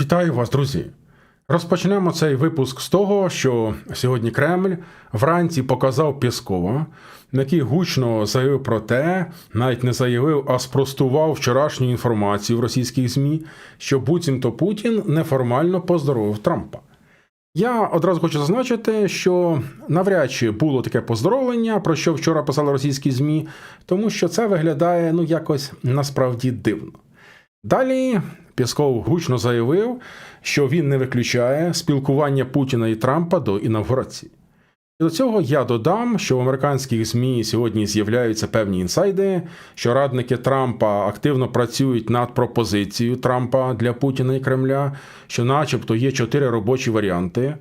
Вітаю вас, друзі! Розпочнемо цей випуск з того, що сьогодні Кремль вранці показав Пєскова, який гучно заявив про те, навіть не заявив, а спростував вчорашню інформацію в російських ЗМІ, що буцімто Путін неформально поздоровив Трампа. Я одразу хочу зазначити, що навряд чи було таке поздоровлення, про що вчора писали російські ЗМІ, тому що це виглядає ну якось насправді дивно. Далі Пєсков гучно заявив, що він не виключає спілкування Путіна і Трампа до інавгурації. І до цього я додам, що в американських ЗМІ сьогодні з'являються певні інсайди, що радники Трампа активно працюють над пропозицією Трампа для Путіна і Кремля, що, начебто, є чотири робочі варіанти.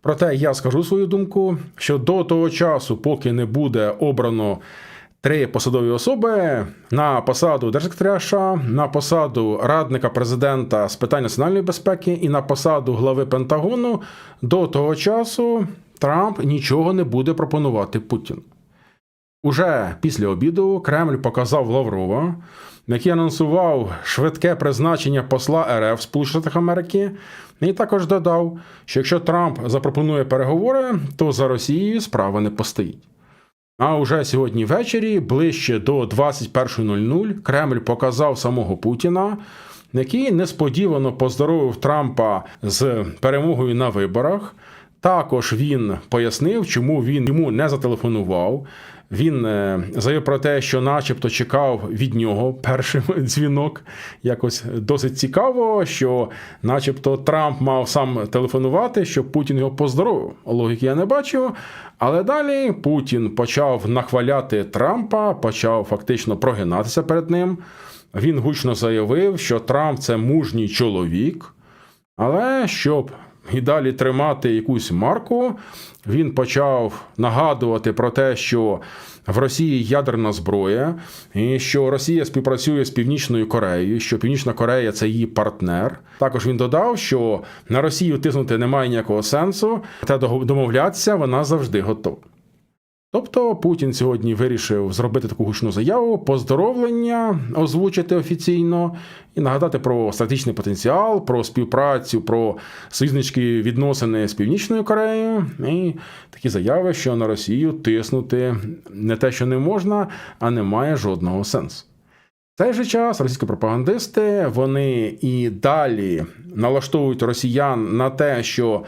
Проте я скажу свою думку, що до того часу, поки не буде обрано три посадові особи на посаду держсекретаря на посаду радника президента з питань національної безпеки і на посаду глави Пентагону, до того часу Трамп нічого не буде пропонувати Путіну. Уже після обіду Кремль показав Лаврова, який анонсував швидке призначення посла РФ Сполучених Америки, і також додав, що якщо Трамп запропонує переговори, то за Росією справа не постоїть. А уже сьогодні ввечері, ближче до 21.00, Кремль показав самого Путіна, який несподівано поздоровив Трампа з перемогою на виборах. Також він пояснив, чому він йому не зателефонував. Він е, заявив про те, що, начебто, чекав від нього перший дзвінок. Якось досить цікаво, що, начебто, Трамп мав сам телефонувати, щоб Путін його поздоровив. Логіки я не бачу. Але далі Путін почав нахваляти Трампа, почав фактично прогинатися перед ним. Він гучно заявив, що Трамп це мужній чоловік, але щоб і далі тримати якусь марку, він почав нагадувати про те, що в Росії ядерна зброя, і що Росія співпрацює з Північною Кореєю, що Північна Корея це її партнер. Також він додав, що на Росію тиснути немає ніякого сенсу, та домовлятися вона завжди готова. Тобто Путін сьогодні вирішив зробити таку гучну заяву, поздоровлення озвучити офіційно і нагадати про стратегічний потенціал, про співпрацю, про союзнички відносини з Північною Кореєю, і такі заяви, що на Росію тиснути не те, що не можна, а не має жодного сенсу. В цей же час російські пропагандисти вони і далі налаштовують росіян на те, що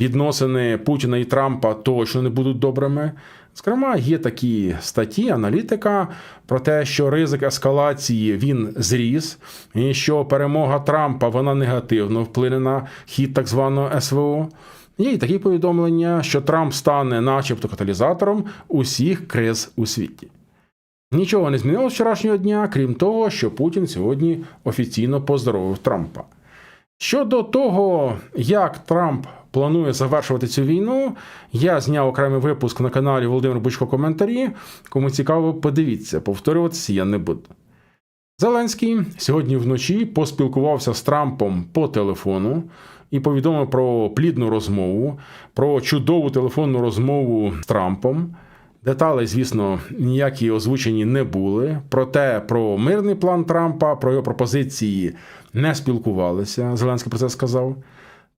відносини Путіна і Трампа точно не будуть добрими. Зокрема, є такі статті, аналітика про те, що ризик ескалації він зріс, і що перемога Трампа вона негативно вплине на хід так званого СВО. Є і такі повідомлення, що Трамп стане, начебто, каталізатором усіх криз у світі. Нічого не змінилося вчорашнього дня, крім того, що Путін сьогодні офіційно поздоровив Трампа. Щодо того, як Трамп планує завершувати цю війну, я зняв окремий випуск на каналі Володимир Бучко коментарі. Кому цікаво, подивіться, повторюватися я не буду. Зеленський сьогодні вночі поспілкувався з Трампом по телефону і повідомив про плідну розмову, про чудову телефонну розмову з Трампом. Деталей, звісно, ніякі озвучені не були. Проте про мирний план Трампа, про його пропозиції не спілкувалися. Зеленський про це сказав.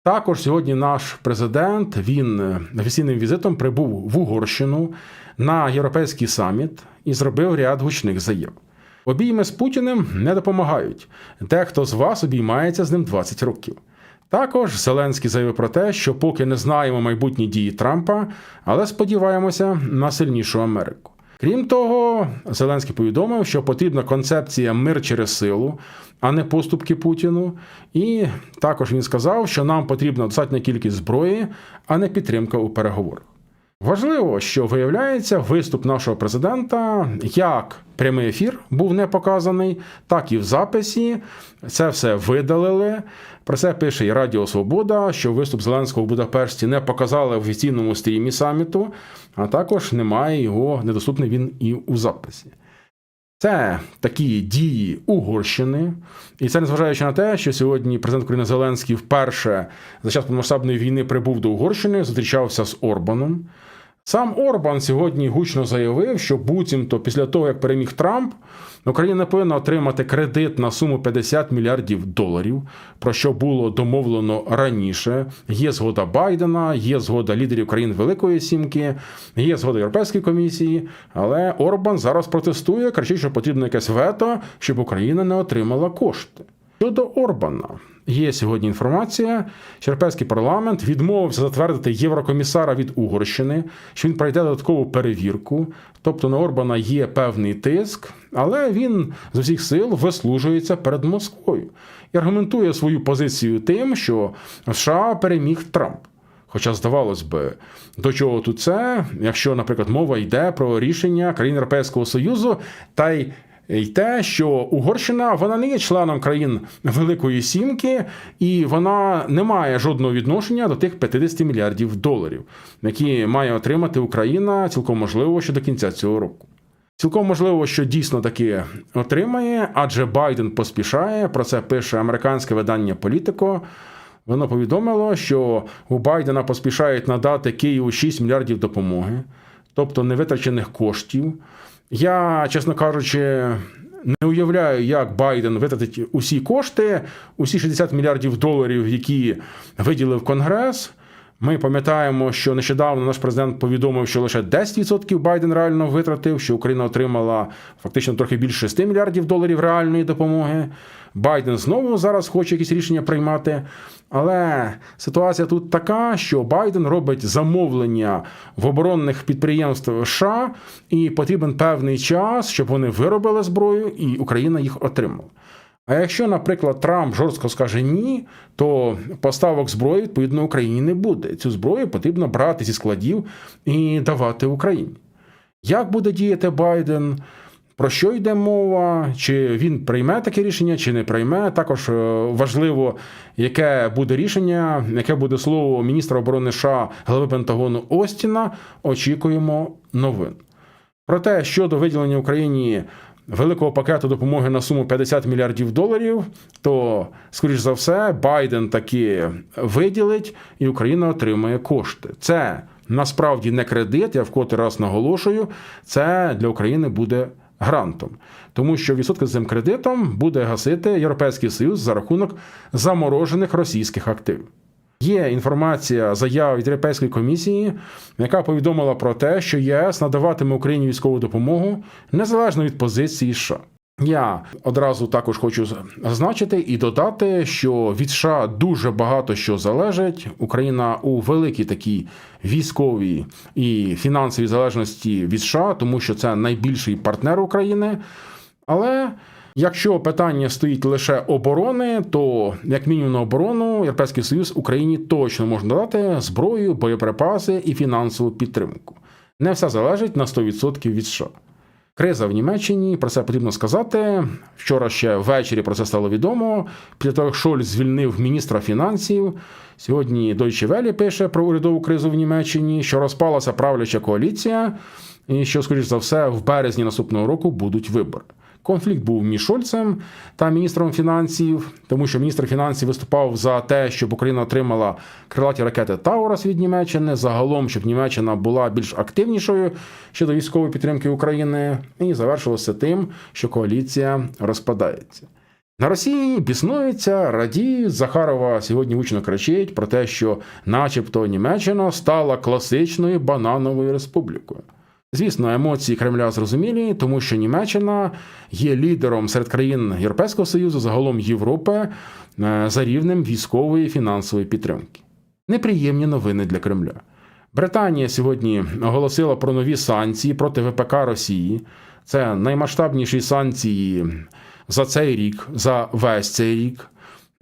Також сьогодні наш президент він офіційним візитом прибув в Угорщину на європейський саміт і зробив ряд гучних заяв. Обійми з Путіним не допомагають. Дехто з вас обіймається з ним 20 років. Також Зеленський заявив про те, що поки не знаємо майбутні дії Трампа, але сподіваємося на сильнішу Америку. Крім того, Зеленський повідомив, що потрібна концепція мир через силу, а не поступки Путіну. І також він сказав, що нам потрібна достатня кількість зброї, а не підтримка у переговорах. Важливо, що виявляється, виступ нашого президента як прямий ефір був не показаний, так і в записі. Це все видалили. Про це пише і Радіо Свобода, що виступ Зеленського в Будапешті не показали в офіційному стрімі саміту, а також немає його, недоступний він і у записі. Це такі дії Угорщини, і це незважаючи на те, що сьогодні президент України Зеленський вперше за час повномасштабної війни прибув до Угорщини, зустрічався з Орбаном. Сам Орбан сьогодні гучно заявив, що буцімто після того, як переміг Трамп, Україна повинна отримати кредит на суму 50 мільярдів доларів, про що було домовлено раніше. Є згода Байдена, є згода лідерів країн Великої Сімки, є згода Європейської комісії. Але Орбан зараз протестує, кричить, що потрібно якесь вето, щоб Україна не отримала кошти. Щодо Орбана, є сьогодні інформація, що Європейський парламент відмовився затвердити єврокомісара від Угорщини, що він пройде додаткову перевірку. Тобто на Орбана є певний тиск, але він з усіх сил вислужується перед Москвою і аргументує свою позицію тим, що США переміг Трамп. Хоча, здавалось би, до чого тут це, якщо, наприклад, мова йде про рішення країн Європейського Союзу, та й й те, що Угорщина вона не є членом країн Великої Сімки, і вона не має жодного відношення до тих 50 мільярдів доларів, які має отримати Україна цілком можливо ще до кінця цього року. Цілком можливо, що дійсно таки отримає, адже Байден поспішає. Про це пише американське видання Політико. Воно повідомило, що у Байдена поспішають надати Києву 6 мільярдів допомоги, тобто невитрачених коштів. Я, чесно кажучи, не уявляю, як Байден витратить усі кошти, усі 60 мільярдів доларів, які виділив Конгрес. Ми пам'ятаємо, що нещодавно наш президент повідомив, що лише 10% Байден реально витратив, що Україна отримала фактично трохи більше 6 мільярдів доларів реальної допомоги. Байден знову зараз хоче якісь рішення приймати. Але ситуація тут така, що Байден робить замовлення в оборонних підприємств США, і потрібен певний час, щоб вони виробили зброю, і Україна їх отримала. А якщо, наприклад, Трамп жорстко скаже ні, то поставок зброї відповідно Україні не буде. Цю зброю потрібно брати зі складів і давати Україні. Як буде діяти Байден? Про що йде мова? Чи він прийме таке рішення, чи не прийме? Також е, важливо, яке буде рішення, яке буде слово міністра оборони США голови Пентагону Остіна. Очікуємо новин. Проте щодо виділення Україні великого пакету допомоги на суму 50 мільярдів доларів, то, скоріш за все, Байден таки виділить, і Україна отримає кошти. Це насправді не кредит. Я вкотре раз наголошую, це для України буде грантом, тому що відсотки з цим кредитом буде гасити Європейський Союз за рахунок заморожених російських активів. Є інформація заява від Європейської комісії, яка повідомила про те, що ЄС надаватиме Україні військову допомогу незалежно від позиції США. Я одразу також хочу зазначити і додати, що від США дуже багато що залежить. Україна у великій такій військовій і фінансовій залежності від США, тому що це найбільший партнер України. Але якщо питання стоїть лише оборони, то як мінімум на оборону Європейський Союз Україні точно може надати зброю, боєприпаси і фінансову підтримку. Не все залежить на 100% від США. Криза в Німеччині, про це потрібно сказати. Вчора ще ввечері про це стало відомо. Після того, як Шольц звільнив міністра фінансів. Сьогодні Deutsche Welle пише про урядову кризу в Німеччині, що розпалася правляча коаліція, і що, скоріш за все, в березні наступного року будуть вибори. Конфлікт був між Шольцем та міністром фінансів, тому що міністр фінансів виступав за те, щоб Україна отримала крилаті ракети Таурас від Німеччини, загалом, щоб Німеччина була більш активнішою щодо військової підтримки України, і завершилося тим, що коаліція розпадається. На Росії біснуються, радіють. Захарова сьогодні гучно кричить про те, що, начебто, Німеччина стала класичною банановою республікою. Звісно, емоції Кремля зрозумілі, тому що Німеччина є лідером серед країн Європейського Союзу, загалом Європи, е, за рівнем військової фінансової підтримки. Неприємні новини для Кремля. Британія сьогодні оголосила про нові санкції проти ВПК Росії. Це наймасштабніші санкції за цей рік, за весь цей рік.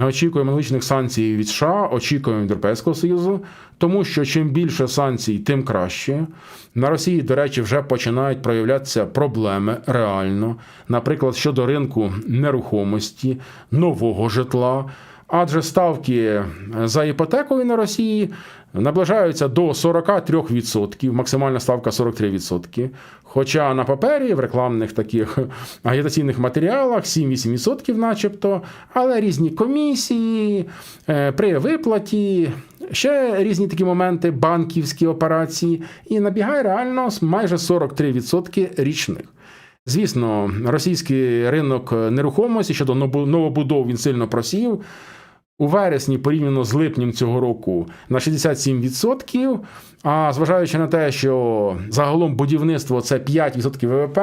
Ми очікуємо личних санкцій від США, очікуємо Європейського Союзу, тому що чим більше санкцій, тим краще. На Росії, до речі, вже починають проявлятися проблеми реально, наприклад, щодо ринку нерухомості, нового житла. Адже ставки за іпотекою на Росії наближаються до 43%, максимальна ставка 43%. Хоча на папері в рекламних таких агітаційних матеріалах 7-8%, начебто, але різні комісії е, при виплаті ще різні такі моменти, банківські операції, і набігає реально майже 43% річних. Звісно, російський ринок нерухомості щодо новобудов він сильно просів. У вересні порівняно з липнем цього року на 67%. А зважаючи на те, що загалом будівництво це 5% ВВП,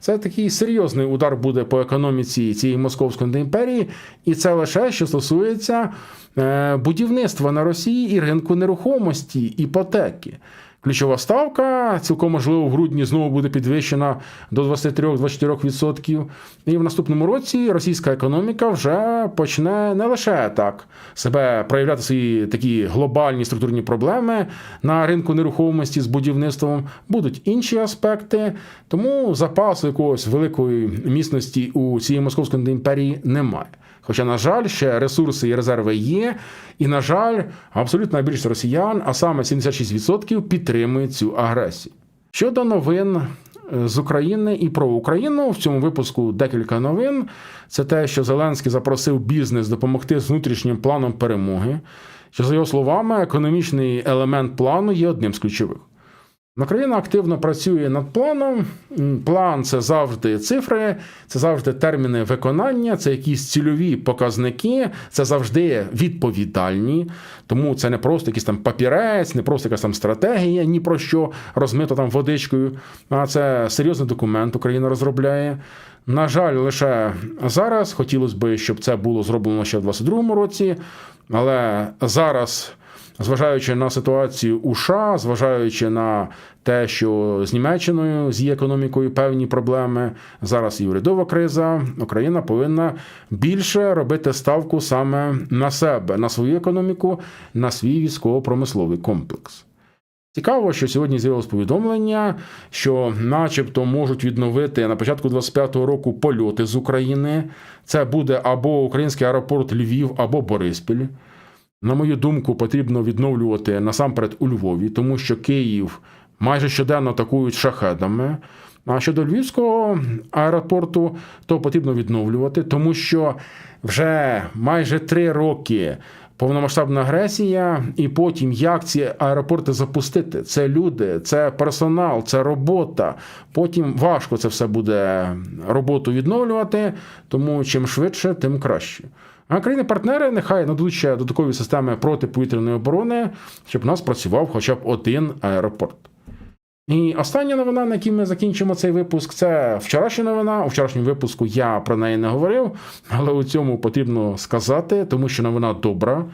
це такий серйозний удар буде по економіці цієї московської імперії, і це лише що стосується е, будівництва на Росії і ринку нерухомості, іпотеки. Ключова ставка цілком можливо в грудні знову буде підвищена до 23-24%. І в наступному році російська економіка вже почне не лише так себе проявляти свої такі глобальні структурні проблеми на ринку нерухомості з будівництвом. Будуть інші аспекти, тому запасу якогось великої міцності у цієї московської імперії немає. Хоча, на жаль, ще ресурси і резерви є, і, на жаль, абсолютна більшість росіян, а саме 76% підтримують цю агресію. Щодо новин е, з України і про Україну в цьому випуску декілька новин. Це те, що Зеленський запросив бізнес допомогти з внутрішнім планом перемоги. Що, за його словами, економічний елемент плану є одним з ключових. Україна активно працює над планом. План це завжди цифри, це завжди терміни виконання, це якісь цільові показники, це завжди відповідальні. Тому це не просто якийсь там папірець, не просто якась там стратегія, ні про що розмито там водичкою. А це серйозний документ Україна розробляє. На жаль, лише зараз хотілося б, щоб це було зроблено ще в 2022 році, але зараз. Зважаючи на ситуацію у США, зважаючи на те, що з Німеччиною з її економікою певні проблеми, зараз і урядова криза, Україна повинна більше робити ставку саме на себе, на свою економіку, на свій військово-промисловий комплекс. Цікаво, що сьогодні з'явилось повідомлення, що, начебто, можуть відновити на початку 25-го року польоти з України. Це буде або український аеропорт Львів, або Бориспіль. На мою думку, потрібно відновлювати насамперед у Львові, тому що Київ майже щоденно атакують шахедами. А щодо Львівського аеропорту, то потрібно відновлювати, тому що вже майже три роки повномасштабна агресія, і потім як ці аеропорти запустити? Це люди, це персонал, це робота. Потім важко це все буде роботу відновлювати, тому чим швидше, тим краще. А країни-партнери нехай нададуть ще додаткові системи протиповітряної оборони, щоб у нас працював хоча б один аеропорт. І остання новина, на якій ми закінчимо цей випуск, це вчорашня новина. У вчорашньому випуску я про неї не говорив, але у цьому потрібно сказати, тому що новина добра.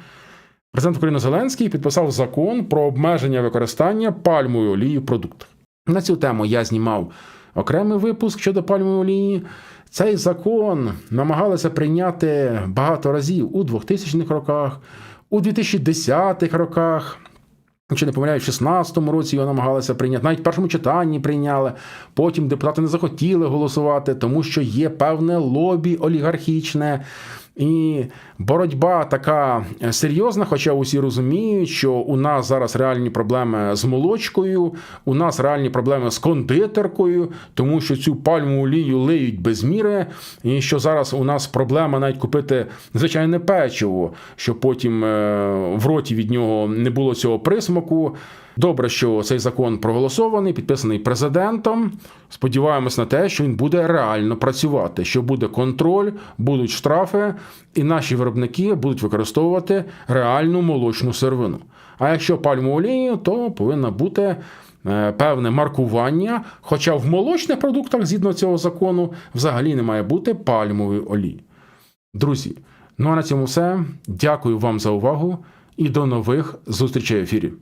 Президент України Зеленський підписав закон про обмеження використання пальмової олії в продуктах. На цю тему я знімав окремий випуск щодо пальмової олії. Цей закон намагалися прийняти багато разів у 2000-х роках, у 2010-х роках. Якщо не помиляю, в 16-му році його намагалися прийняти, навіть в першому читанні прийняли. Потім депутати не захотіли голосувати, тому що є певне лобі олігархічне. І боротьба така серйозна, хоча усі розуміють, що у нас зараз реальні проблеми з молочкою, у нас реальні проблеми з кондитеркою, тому що цю пальмову олію лиють без міри, і що зараз у нас проблема навіть купити звичайне печиво, щоб потім е, в роті від нього не було цього присмаку. Добре, що цей закон проголосований, підписаний президентом. Сподіваємось на те, що він буде реально працювати, що буде контроль, будуть штрафи, і наші виробники будуть використовувати реальну молочну сировину. А якщо пальмову олію, то повинно бути е, певне маркування. Хоча в молочних продуктах, згідно цього закону, взагалі не має бути пальмової олії. Друзі, ну а на цьому все. Дякую вам за увагу і до нових зустрічей в ефірі.